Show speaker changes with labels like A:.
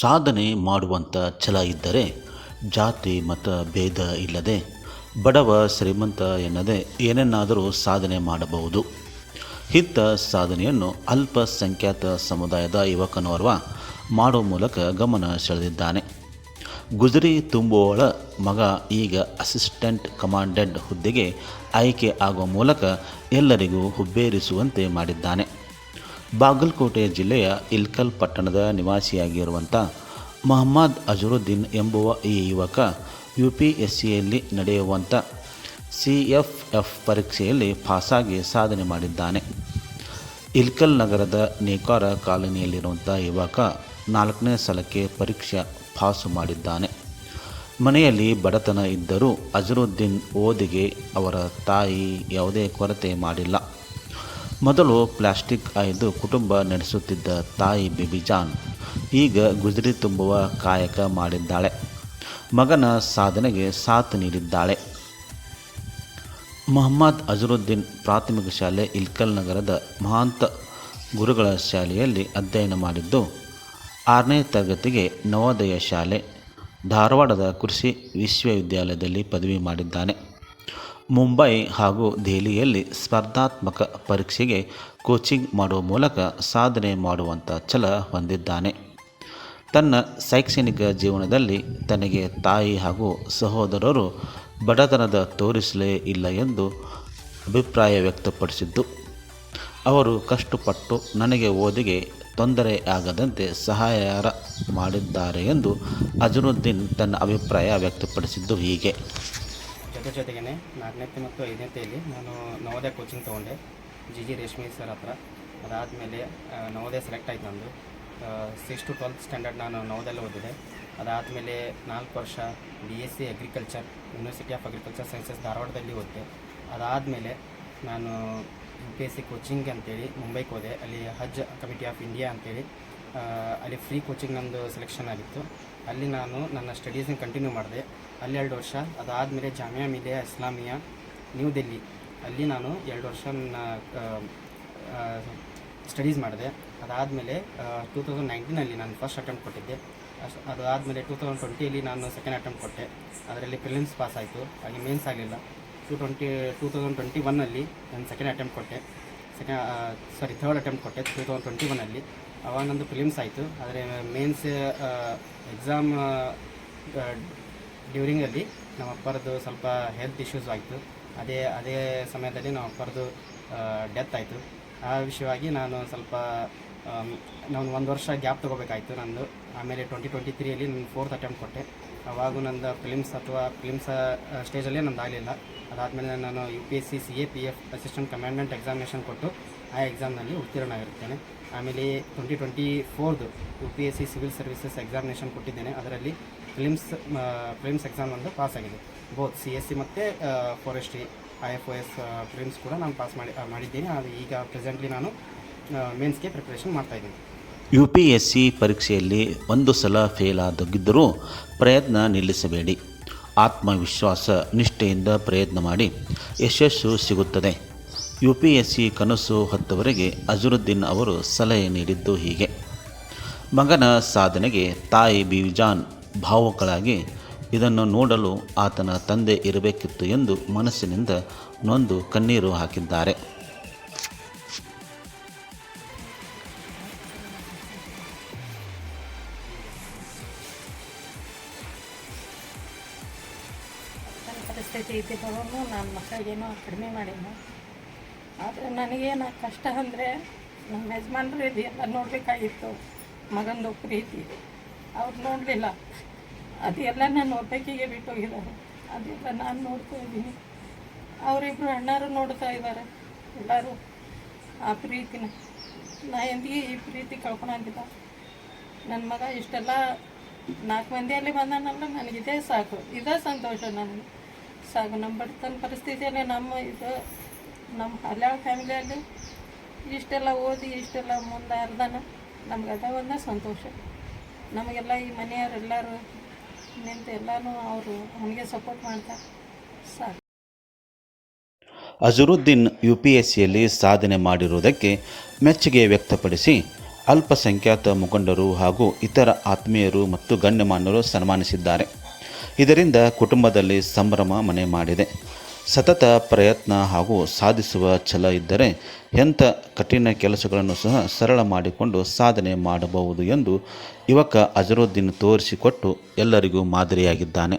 A: ಸಾಧನೆ ಮಾಡುವಂಥ ಛಲ ಇದ್ದರೆ ಜಾತಿ, ಮತ, ಭೇದ ಇಲ್ಲದೆ ಬಡವ, ಶ್ರೀಮಂತ ಎನ್ನದೆ ಏನನ್ನಾದರೂ ಸಾಧನೆ ಮಾಡಬಹುದು. ಹಿತ್ತ ಸಾಧನೆಯನ್ನು ಅಲ್ಪಸಂಖ್ಯಾತ ಸಮುದಾಯದ ಯುವಕನೋರ್ವ ಮಾಡುವ ಮೂಲಕ ಗಮನ ಸೆಳೆದಿದ್ದಾನೆ. ಗುಜರಿ ತುಂಬುವಳ ಮಗ ಈಗ ಅಸಿಸ್ಟೆಂಟ್ ಕಮಾಂಡೆಂಟ್ ಹುದ್ದೆಗೆ ಆಯ್ಕೆ ಆಗುವ ಮೂಲಕ ಎಲ್ಲರಿಗೂ ಹುಬ್ಬೇರಿಸುವಂತೆ ಮಾಡಿದ್ದಾನೆ. ಬಾಗಲಕೋಟೆ ಜಿಲ್ಲೆಯ ಇಲ್ಕಲ್ ಪಟ್ಟಣದ ನಿವಾಸಿಯಾಗಿರುವಂಥ ಮೊಹಮ್ಮದ್ ಅಜರುದ್ದೀನ್ ಎಂಬುವ ಈ ಯುವಕ ಯು ಪಿ ಎಸ್ ಸಿಯಲ್ಲಿ ನಡೆಯುವಂಥ ಸಿ ಎಫ್ ಎಫ್ ಪರೀಕ್ಷೆಯಲ್ಲಿ ಪಾಸಾಗಿ ಸಾಧನೆ ಮಾಡಿದ್ದಾನೆ. ಇಲ್ಕಲ್ ನಗರದ ನೇಕಾರ ಕಾಲೋನಿಯಲ್ಲಿರುವಂಥ ಯುವಕ ನಾಲ್ಕನೇ ಸಲಕ್ಕೆ ಪರೀಕ್ಷೆ ಪಾಸು ಮಾಡಿದ್ದಾನೆ. ಮನೆಯಲ್ಲಿ ಬಡತನ ಇದ್ದರೂ ಅಜರುದ್ದೀನ್ ಓದಿಗೆ ಅವರ ತಾಯಿ ಯಾವುದೇ ಕೊರತೆ ಮಾಡಿಲ್ಲ. ಮೊದಲು ಪ್ಲಾಸ್ಟಿಕ್ ಆಯ್ದು ಕುಟುಂಬ ನಡೆಸುತ್ತಿದ್ದ ತಾಯಿ ಬಿಬಿಜಾನ್ ಈಗ ಗುಜರಿ ತುಂಬುವ ಕಾಯಕ ಮಾಡಿದ್ದಾಳೆ. ಮಗನ ಸಾಧನೆಗೆ ಸಾಥ್ ನೀಡಿದ್ದಾಳೆ. ಮೊಹಮ್ಮದ್ ಅಜರುದ್ದೀನ್ ಪ್ರಾಥಮಿಕ ಶಾಲೆ ಇಲ್ಕಲ್ ನಗರದ ಮಹಾಂತ ಗುರುಗಳ ಶಾಲೆಯಲ್ಲಿ ಅಧ್ಯಯನ ಮಾಡಿದ್ದು, ಆರನೇ ತರಗತಿಗೆ ನವೋದಯ ಶಾಲೆ ಧಾರವಾಡದ ಕೃಷಿ ವಿಶ್ವವಿದ್ಯಾಲಯದಲ್ಲಿ ಪದವಿ ಮಾಡಿದ್ದಾನೆ. ಮುಂಬೈ ಹಾಗೂ ದೆಹಲಿಯಲ್ಲಿ ಸ್ಪರ್ಧಾತ್ಮಕ ಪರೀಕ್ಷೆಗೆ ಕೋಚಿಂಗ್ ಮಾಡುವ ಮೂಲಕ ಸಾಧನೆ ಮಾಡುವಂಥ ಛಲ ಹೊಂದಿದ್ದಾನೆ. ತನ್ನ ಶೈಕ್ಷಣಿಕ ಜೀವನದಲ್ಲಿ ತನಗೆ ತಾಯಿ ಹಾಗೂ ಸಹೋದರರು ಬಡತನದ ತೋರಿಸಲೇ ಇಲ್ಲ ಎಂದು ಅಭಿಪ್ರಾಯ ವ್ಯಕ್ತಪಡಿಸಿದ್ದು, ಅವರು ಕಷ್ಟಪಟ್ಟು ನನಗೆ ಓದಿಗೆ ತೊಂದರೆ ಆಗದಂತೆ ಸಹಾಯ ಮಾಡಿದ್ದಾರೆ ಎಂದು ಅಜರುದ್ದೀನ್ ತನ್ನ ಅಭಿಪ್ರಾಯ ವ್ಯಕ್ತಪಡಿಸಿದ್ದು ಹೀಗೆ.
B: ಜೊತೆ ಜೊತೆಗೇ ನಾಲ್ಕನೇತೆ ಮತ್ತು ಐದನೇತೆಯಲ್ಲಿ ನಾನು ನವೋದಯ ಕೋಚಿಂಗ್ ತೊಗೊಂಡೆ. ಜಿ ಜಿ ರೇಷ್ಮಿ ಸರ್ ಹತ್ರ. ಅದಾದಮೇಲೆ ನವೋದಯ ಸೆಲೆಕ್ಟ್ ಆಯ್ತು ನಂದು. ಸಿಕ್ಸ್ ಟು ಟ್ವೆಲ್ತ್ ಸ್ಟ್ಯಾಂಡರ್ಡ್ ನಾನು ನವೋದಯಲ್ಲಿ ಓದಿದೆ. ಅದಾದಮೇಲೆ ನಾಲ್ಕು ವರ್ಷ B S C agriculture university of agriculture sciences ಧಾರವಾಡದಲ್ಲಿ ಓದಿದೆ. ಅದಾದಮೇಲೆ ನಾನು U P S C coaching ಅಂತೇಳಿ ಮುಂಬೈಗೆ ಹೋದೆ. ಅಲ್ಲಿ ಹಜ್ ಕಮಿಟಿ ಆಫ್ ಇಂಡಿಯಾ ಅಂತೇಳಿ ಅಲ್ಲಿ ಫ್ರೀ ಕೋಚಿಂಗ್ ನಂದು ಸೆಲೆಕ್ಷನ್ ಆಗಿತ್ತು. ಅಲ್ಲಿ ನಾನು ನನ್ನ ಸ್ಟಡೀಸ್ನ ಕಂಟಿನ್ಯೂ ಮಾಡಿದೆ. ಅಲ್ಲಿ ಎರಡು ವರ್ಷ, ಅದಾದಮೇಲೆ ಜಾಮಿಯಾ ಮಿಲಿಯಾ ಇಸ್ಲಾಮಿಯಾ ನ್ಯೂ ದೆಲ್ಲಿ ಅಲ್ಲಿ ನಾನು ಎರಡು ವರ್ಷ ನನ್ನ ಸ್ಟಡೀಸ್ ಮಾಡಿದೆ. ಅದಾದಮೇಲೆ ಟೂ ತೌಸಂಡ್ ನೈನ್ಟೀನಲ್ಲಿ ನಾನು ಫಸ್ಟ್ ಅಟೆಂಪ್ಟ್ ಕೊಟ್ಟಿದ್ದೆ. ಅಷ್ಟು ಆದಮೇಲೆ ಟೂ ತೌಸಂಡ್ ಟ್ವೆಂಟಿಯಲ್ಲಿ ನಾನು ಸೆಕೆಂಡ್ ಅಟೆಂಪ್ಟ್ ಕೊಟ್ಟೆ. ಅದರಲ್ಲಿ ಪ್ರಿಲಿಮ್ಸ್ ಪಾಸ್ ಆಯಿತು. ಹಾಗೆ ಮೇನ್ಸ್ ಆಗಲಿಲ್ಲ. Two twenty two thousand twenty ಒನ್ನಲ್ಲಿ ನಾನು ಸೆಕೆಂಡ್ ಅಟೆಂಪ್ಟ್ ಕೊಟ್ಟೆ. ಸೆಕೆಂಡ್ ಸಾರಿ ಥರ್ಡ್ ಅಟೆಂಪ್ಟ್ ಕೊಟ್ಟೆ ಟೂ ತೌಸಂಡ್ ಟ್ವೆಂಟಿ ಒನ್ನಲ್ಲಿ ಅವಾಗ ನಂದು ಫಿಲಿಮ್ಸ್ ಆಯಿತು. ಆದರೆ ಮೇನ್ಸ್ ಎಕ್ಸಾಮ್ ಡ್ಯೂರಿಂಗಲ್ಲಿ ನಮ್ಮ ಅಪ್ಪರದ್ದು ಸ್ವಲ್ಪ ಹೆಲ್ತ್ ಇಶ್ಯೂಸ್ ಆಯಿತು. ಅದೇ ಅದೇ ಸಮಯದಲ್ಲಿ ನಮ್ಮ ಅಪ್ಪರದ್ದು ಡೆತ್ ಆಯಿತು. ಆ ವಿಷಯವಾಗಿ ನಾನು ಸ್ವಲ್ಪ ನಾನು ಒಂದು ವರ್ಷ ಗ್ಯಾಪ್ ತೊಗೋಬೇಕಾಯಿತು ನಂದು. ಆಮೇಲೆ ಟ್ವೆಂಟಿ ಟ್ವೆಂಟಿ ತ್ರೀಯಲ್ಲಿ ನಾನು ಫೋರ್ತ್ ಅಟೆಂಪ್ಟ್ ಕೊಟ್ಟೆ. ಅವಾಗೂ ನಂದು ಫಿಲಿಮ್ಸ್ ಅಥವಾ ಫಿಲಿಮ್ಸ್ ಸ್ಟೇಜಲ್ಲೇ ನಂದು ಆಗಲಿಲ್ಲ ಅದಾದಮೇಲೆ ನಾನು U P S C C A P F assistant commandant examination ಕೊಟ್ಟು ಆ ಎಕ್ಸಾಮ್ನಲ್ಲಿ ಉತ್ತೀರ್ಣ ಆಗಿರ್ತೇನೆ ಆಮೇಲೆ twenty twenty ಫೋರ್ದು U P S C civil services examination ಕೊಟ್ಟಿದ್ದೇನೆ. ಅದರಲ್ಲಿ ಫಿಲಿಮ್ಸ್ ಫಿಲಿಮ್ಸ್ ಎಕ್ಸಾಮ್ ಒಂದು ಪಾಸ್ ಆಗಿದೆ. ಬೋತ್ ಸಿ ಎಸ್ ಸಿ ಮತ್ತು forestry I F O S prelims ಕೂಡ ನಾನು ಪಾಸ್ ಮಾಡಿ ಮಾಡಿದ್ದೀನಿ. ಅದು ಈಗ ಪ್ರೆಸೆಂಟ್ಲಿ ನಾನು ಮೇನ್ಸ್ಗೆ ಪ್ರಿಪ್ರೇಷನ್ ಮಾಡ್ತಾಯಿದ್ದೀನಿ
A: ಯು ಪಿ ಎಸ್ ಸಿ ಪರೀಕ್ಷೆಯಲ್ಲಿ ಒಂದು ಸಲ ಫೇಲ್ ಆದಗಿದ್ದರೂ ಪ್ರಯತ್ನ ನಿಲ್ಲಿಸಬೇಡಿ. ಆತ್ಮವಿಶ್ವಾಸ, ನಿಷ್ಠೆಯಿಂದ ಪ್ರಯತ್ನ ಮಾಡಿ. ಯಶಸ್ಸು ಸಿಗುತ್ತದೆ. ಯು ಪಿ ಎಸ್ ಸಿ ಕನಸು ಹೊತ್ತವರಿಗೆ ಅಜರುದ್ದೀನ್ ಅವರು ಸಲಹೆ ನೀಡಿದ್ದು ಹೀಗೆ. ಮಗನ ಸಾಧನೆಗೆ ತಾಯಿ ಬಿವಿಜಾನ್ ಭಾವುಕಳಾಗಿ ಇದನ್ನು ನೋಡಲು ಆತನ ತಂದೆ ಇರಬೇಕಿತ್ತು ಎಂದು ಮನಸ್ಸಿನಿಂದ ನೊಂದು ಕಣ್ಣೀರು ಹಾಕಿದ್ದಾರೆ.
C: ಪರಿಸ್ಥಿತಿ ಇದ್ದಿದ್ದವನು ನನ್ನ ಮಕ್ಕಳಿಗೇನೋ ಕಡಿಮೆ ಮಾಡೀನಿ. ಆದರೆ ನನಗೇನು ಕಷ್ಟ ಅಂದರೆ ನಮ್ಮ ಯಜಮಾನ್ರು ಇದೆಲ್ಲ ನೋಡಬೇಕಾಗಿತ್ತು ಮಗಂದು ಪ್ರೀತಿ. ಅವ್ರು ನೋಡಲಿಲ್ಲ. ಅದೆಲ್ಲ ನಾನು ಒಬ್ಬಕ್ಕಿಗೆ ಬಿಟ್ಟು ಹೋಗಿದ್ದಾರೆ ಅದೆಲ್ಲ ನಾನು ನೋಡ್ತಾ ಇದ್ದೀನಿ. ಅವರಿಬ್ಬರು ಅಣ್ಣರು ನೋಡ್ತಾ ಇದ್ದಾರೆ. ಎಲ್ಲರೂ ಆ ಪ್ರೀತಿನ. ನಾ ಎಂದಿಗೆ ಈ ಪ್ರೀತಿ ಕಳ್ಕೊಳಂಗಿಲ್ಲ. ನನ್ನ ಮಗ ಇಷ್ಟೆಲ್ಲ ನಾಲ್ಕು ಮಂದಿಯಲ್ಲಿ ಬಂದಾನಲ್ಲ, ನನಗಿದೇ ಸಾಕು. ಇದೇ ಸಂತೋಷ ನನಗೆ. ಸಾಕು ನಮ್ಮ ಬಡತನ ಪರಿಸ್ಥಿತಿಯಲ್ಲಿ ನಮ್ಮ ಇದು ನಮ್ಮ ಹಲ್ಯಾಳ ಫ್ಯಾಮಿಲಿಯಲ್ಲಿ ಇಷ್ಟೆಲ್ಲ ಓದಿ, ಇಷ್ಟೆಲ್ಲ ಮುಂದೆ ಅರ್ಧನ ನಮ್ಗೆ ಅದ ಒಂದೇ ಸಂತೋಷ. ನಮಗೆಲ್ಲ ಈ ಮನೆಯವರೆಲ್ಲರೂ ನಿಂತು ಎಲ್ಲನೂ ಅವರು ಅವನಿಗೆ ಸಪೋರ್ಟ್ ಮಾಡ್ತಾರೆ ಸಾಕು.
A: ಅಜರುದ್ದೀನ್ ಯು ಪಿ ಎಸ್ ಸಿಯಲ್ಲಿ ಸಾಧನೆ ಮಾಡಿರುವುದಕ್ಕೆ ಮೆಚ್ಚುಗೆ ವ್ಯಕ್ತಪಡಿಸಿ ಅಲ್ಪಸಂಖ್ಯಾತ ಮುಖಂಡರು ಹಾಗೂ ಇತರ ಆತ್ಮೀಯರು ಮತ್ತು ಗಣ್ಯಮಾನ್ಯರು ಸನ್ಮಾನಿಸಿದ್ದಾರೆ. ಇದರಿಂದ ಕುಟುಂಬದಲ್ಲಿ ಸಂಭ್ರಮ ಮನೆ ಮಾಡಿದೆ. ಸತತ ಪ್ರಯತ್ನ ಹಾಗೂ ಸಾಧಿಸುವ ಛಲ ಇದ್ದರೆ ಎಂಥ ಕಠಿಣ ಕೆಲಸಗಳನ್ನು ಸಹ ಸರಳ ಮಾಡಿಕೊಂಡು ಸಾಧನೆ ಮಾಡಬಹುದು ಎಂದು ಯುವಕ ಅಜರುದ್ದೀನ್ ತೋರಿಸಿಕೊಟ್ಟು ಎಲ್ಲರಿಗೂ ಮಾದರಿಯಾಗಿದ್ದಾನೆ.